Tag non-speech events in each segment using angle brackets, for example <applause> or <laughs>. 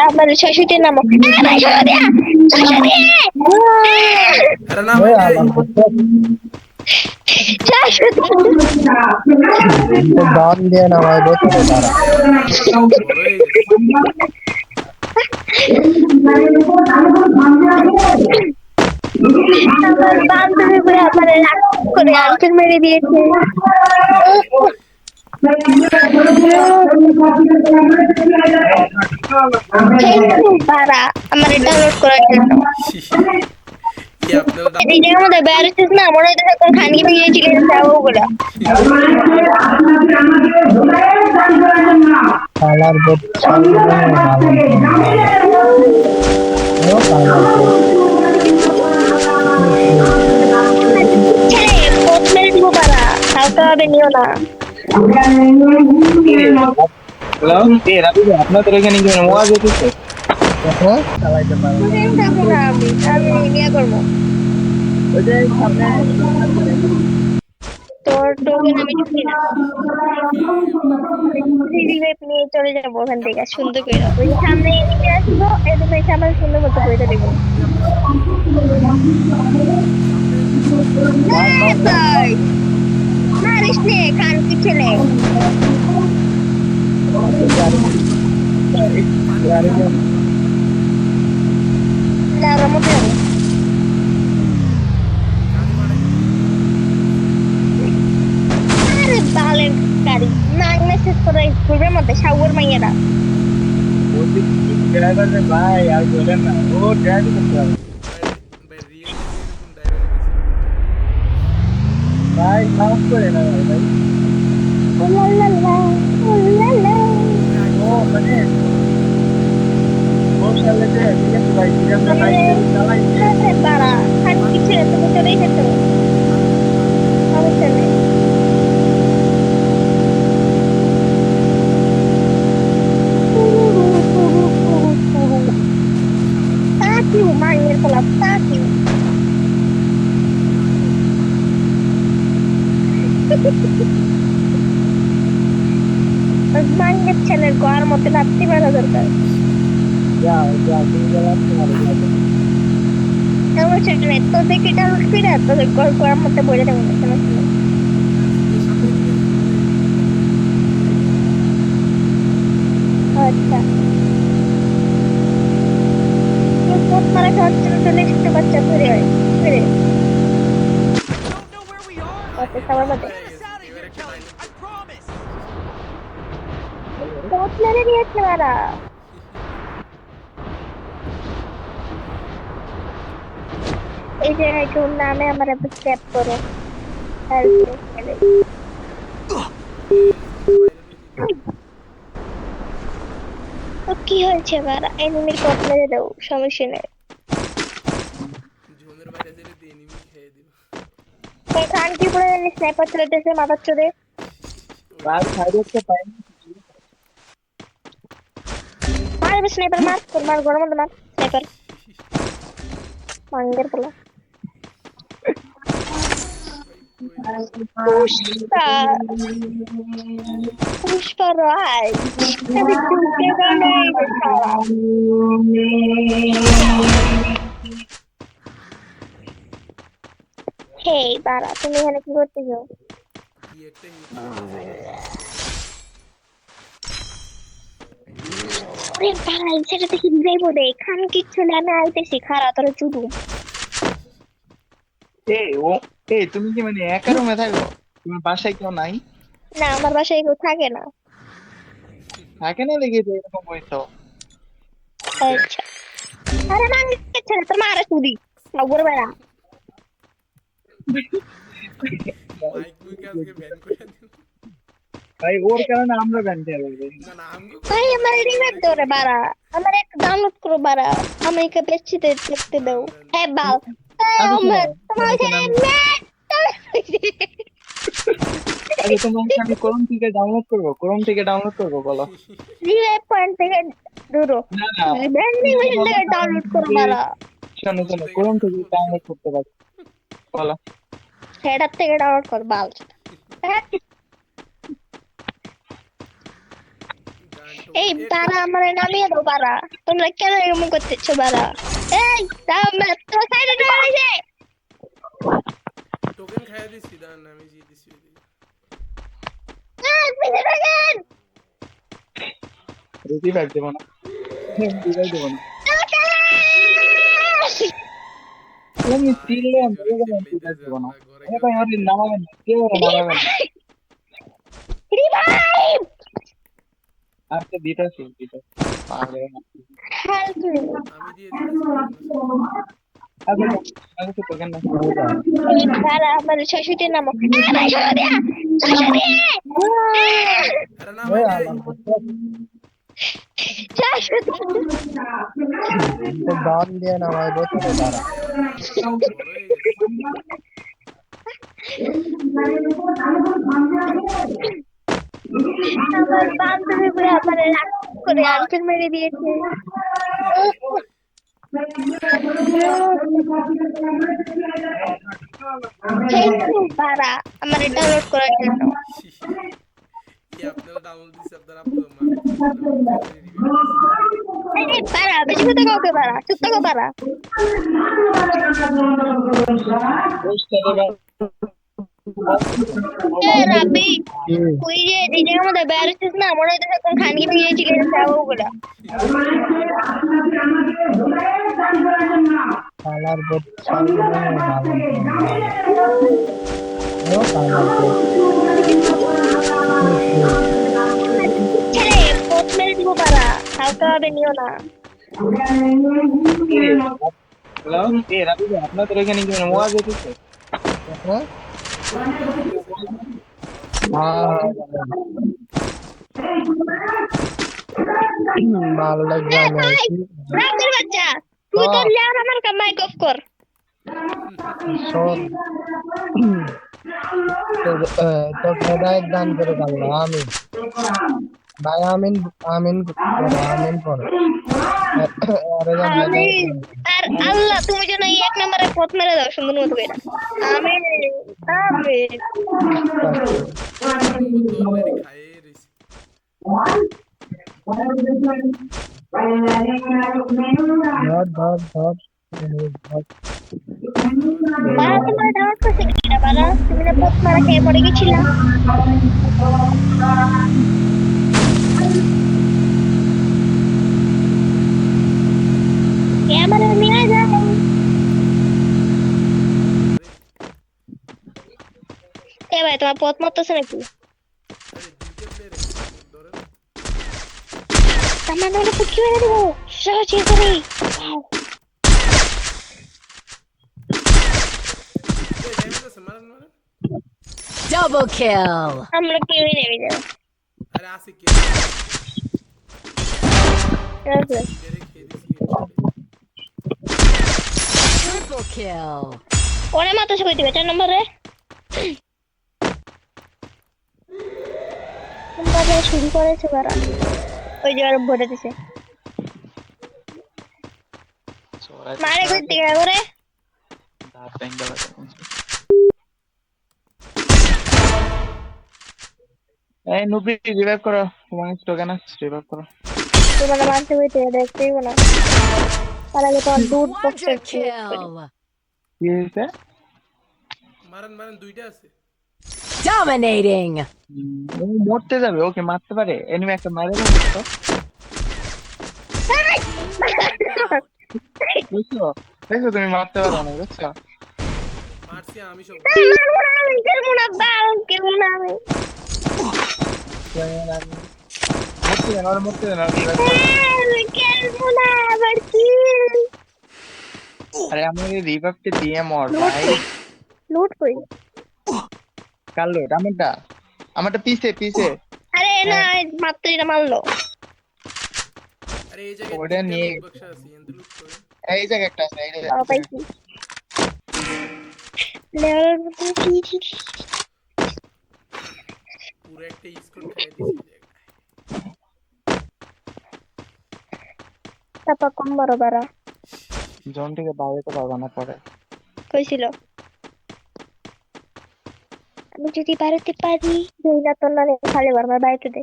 আমার শাশুড়ির নাম দাম দিয়ে না বোতলে তারা আমার বান্ধবী করে আমার রাগ করে আঙ্কেল মেরে দিয়েছে বারা আমার ডাউনলোড করার জন্য। জায়গার মধ্যে বেড়াচ্ছিস না মনে হচ্ছে কোন খানকি ভেঙে ছিল ওগুলো কালার বোতল ছেলে দিব হবে নিও না। হ্যালো এ রাবি আপনাদের এখানে কি ওয়াজ হচ্ছে চালাইতে পারে দেখো না আমি আমি নিয়ে করব তোর টোকেন আমি ঢুকি না নিয়ে চলে যাব ওখান থেকে সুন্দর করে ওই সামনে এদিকে আসব এদিকে এসে আমার সুন্দর মতো করে দেবো মারিস নে কান কি ছেলে লারা মতো আরে বালের গাড়ি। নাক মেসেজ করে ঘুরবে ভাই, আর বলেন না। ও ড্রাইভ করতে হবে। ভাই সাউন্ড করে না ভাই। ও মানে ও সালে যে ঠিক আছে ভাই ঠিক আছে ভাই চালাই বাড়া, খান কি ছেলে তুমি তো রেখে ওই মাইয়ের ছেলের ঘর মধ্যে রাত্রি দরকার। যা যা তুমি গেলা তোমার সমস্যা নেই তোদের কি ডাউনলোড করে তোদের ঘর ঘরের মধ্যে বলে দেবো না সমস্যা আচ্ছা। পোত মারা খাওয়ার জন্য চলে এসেছে বাচ্চা ধরে হয় ধরে। আচ্ছা সবার মধ্যে। পোত মেরে দিয়েছে মারা এই জায়গায় কেউ নামে আমার একটু করো কি হয়েছে এবার এনিমির মেরে দাও সমস্যা নেই জোনের বাইরে যেতে দিয়ে নিবি খেয়ে দিব এই খান করে স্নাইপার চলেতেছে মাথার চোদে ভাই সাইড হচ্ছে পাই মারবে স্নাইপার মার তোর মার গরম মধ্যে মার স্নাইপার মাঙ্গের পোলা। পুষ্পা। পুষ্পা রায়। বানাই হে বারা তুমি এখানে কি করতে যাও কি একটা ওরে ভাই সেটা যাইবো খান কিচ্ছু না আমি আইতেছি খারা তোর চুদু এ ও এ তুমি কি মানে একা রুমে থাকো? তোমার বাসায় কেউ নাই? না আমার বাসায় কেউ থাকে না। থাকে না লেগে এরকম হইতো। আচ্ছা। আরে ছেলে তোর মারা চুদি নগর বেড়া। মাইক বুকে আজকে ব্যান করে দিব ভাই ওর কারণে আমরা ব্যান না আমগো ভাই আমার রিভাইভ দাও বাড়া। আমার একটা ডাউনলোড করো বাড়া। আমাকে বেশি দেখতে দাও হ্যাঁ বাল। আমার তোমার এখানে আচ্ছা তোমার আমি ক্রোম থেকে ডাউনলোড করব। ক্রোম থেকে ডাউনলোড করব বলো। রিভাইভ পয়েন্ট থেকে দূরো না না। ব্যান্ডিং থেকে ডাউনলোড করো বাড়া। শোনো শোনো ক্রোম থেকে ডাউনলোড করতে পারো। বলো। হেডার থেকে ডাউনলোড কর বাল। তো এই বারা আমার নামিয়ে দাও বারা তোমরা কেন এরকম করতেছো বারা এই দাও তোমার সাইডে দাঁড়াইছে টোকেন খাইয়া দিছি দাঁড়ান আমি দিয়ে দিছি ওইদিকে। রিভাইভ দেবো না। রিভাইভ দেবো না। তুমি চিল্লে আমি রিভাইভ দেবো না এ ভাই ওরে নামাবেন কেউ নামাবেন রিভাইভ আজকে দিতেছি দিতেছি পাগল হেল্প আমি দিয়ে আগে আগে তো তোকে না এই আমার নাম আরে না ভাই নাই। ডন দিয়ে নামাই বোতলে দাঁড়া বড় হয়ে গেছে। আমার বান্ধবী করে আমার রাগ করে আঙ্কেল মেরে দিয়েছে Thank you, বারা আমার ডাউনলোড করার জন্য কি আপনারা ডাউনলোড দিছে আপনারা এই বারা বেশি কথা কাউকে বারা চুপ থাকো এ রাবি ওই যে দিদির মধ্যে বেড়াচ্ছিস না মনে কোন খানকি চিকেন খাব ওগুলা কালার কালার হালকা ভাবে নিও না হ্যালো এ রাবি ভাই, আপনাদের এখানে কি মানে মোয়া যেতেছে হ্যাঁ হ্যাঁ ভালো লাগবে এ আমি ভাই রাবের বাচ্চা তুই তোর লেয়ার আমার কামাই গফ কর শোন তো তো হেদায়ত দান করে আল্লাহ আমিন ভাই আমিন আমিন আমিন করো আরে যা আমি আর আল্লাহ তুমি যেন এই এক নম্বরে পথ মেরে দাও সুন্দর মতো করে। আমি আমি অলরেডি খাইয়ে রইছি ধর ধর ধর। বাবা তোমার ডাউট করছে কিনা? বাবা তুমি না পথ মারা খেয়ে পড়ে গেছিলা? ক্যামেরা নিয়ে যাও এ ভাই তোমার পথ মারতেছে নাকি আরে দুইটা প্লেয়ার ধরেন আমার নামে তো কি মেরে দেবো সহজ ইয়ে করে এই ড্যামেজ আছে মারেন মারেন Double kill. আমরা কেউই নেমে যাব আরে আছে কে ঠিক আছে বেরে খেয়ে দিছি Kill. ওরে মাথা শুকাই দিবে চার নম্বরে বাজার শুরু করেছে বারা ওই যে আর ভরে দিছে। মারে কই থেকে করে এই নুবি রিভাইভ করো। তোমার টোকেন আছে রিভাইভ করো। তোমার মানতে হইতে দেখতেই না। তার আগে তোমার দুধ পক্ষে. কি হয়েছে? মারেন মারেন দুইটা আছে। Dominating. হুম, ও মরতে যাবে ওকে মারতে পারে। এনিমি একটা মারে দেবো তো। বুঝছ? দেখো তুমি মারতে পারো না বুঝছ? মারছি আমি সব। কেমন না বাল কেমন না আমি। মরতে দেন মরতে করো। কেমন না আবার কি? আরে আমার এই রিভাইভটা দিয়ে মর ভাই। লুট করি। কালো আমারটা। আমারটা পিছে পিছে। আরে না মাত্র এটা মারলো। আরে এই জায়গায় ওটা নিয়ে- আছে লুট এই জায়গায় একটা আছে এই জায়গায় বাবা পাইছি। লেয়ার কি কি পুরো একটা স্কোর খাইয়ে দিছি এই তারপর কম বড় বাড়া। জোন থেকে বাইরে তো পারবা না পরে। কইছিল আমি যদি বাড়িতে পারি না তোর না খালি বারবার বাড়িতে দে।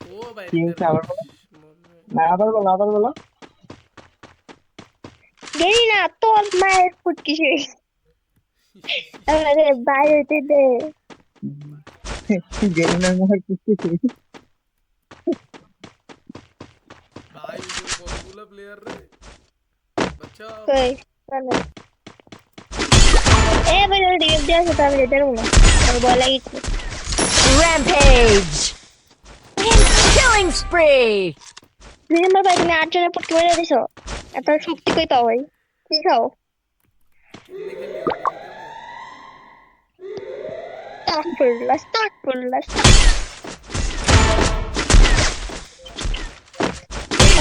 ও বাইরে আবার না আবার বলো আবার বলো। গেলি না তোর মায়ের ফুটকি শেষ আমাদের বাইরেতে দে। <laughs> ভাই প্লেয়ার রে। কই মানে এ ভাই ওই দিকে দিয়ে আসো তাহলে দেবো না আর বলা লাগিছে Rampage! Killing spree! দুই নম্বর ভাই তুমি আট জনের ফুটকি মেরে দিছো এত শক্তি কই পাও ভাই কি খাও Astaghfirullah, astaghfirullah, astaghfirullah. আল্লাহ কে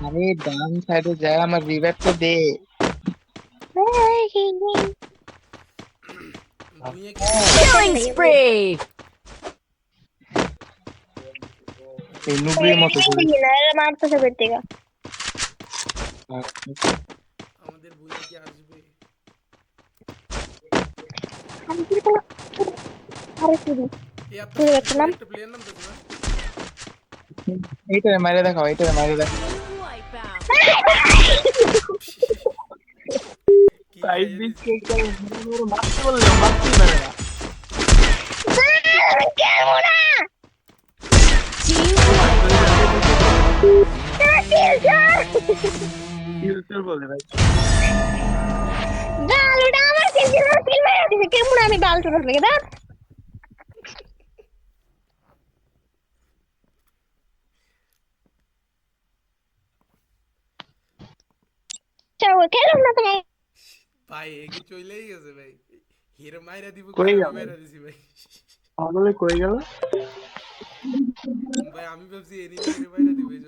আরে ডান সাইডে যায় আমার রিভাইভ তো দে গেছি বুইয়া Killing spree! এই নুবরির মতো করে। এরা মারতেছে বের আমাদের কি আসবে আমি কি? আরে। একটা নাম মাইরে দেখাও এইটারে মাইরে দেখাও কেমন আমি বাল চুরস লাগে দাঁত চলো খেলো না তুমি ভাই এগি চলেই গেছে ভাই। হিরো মাইরা দিব কই গেল? মাইরা দিছি ভাই? পাগলে কই গেল? ভাই আমি ভাবছি এনিমি মাইরা দিবে এই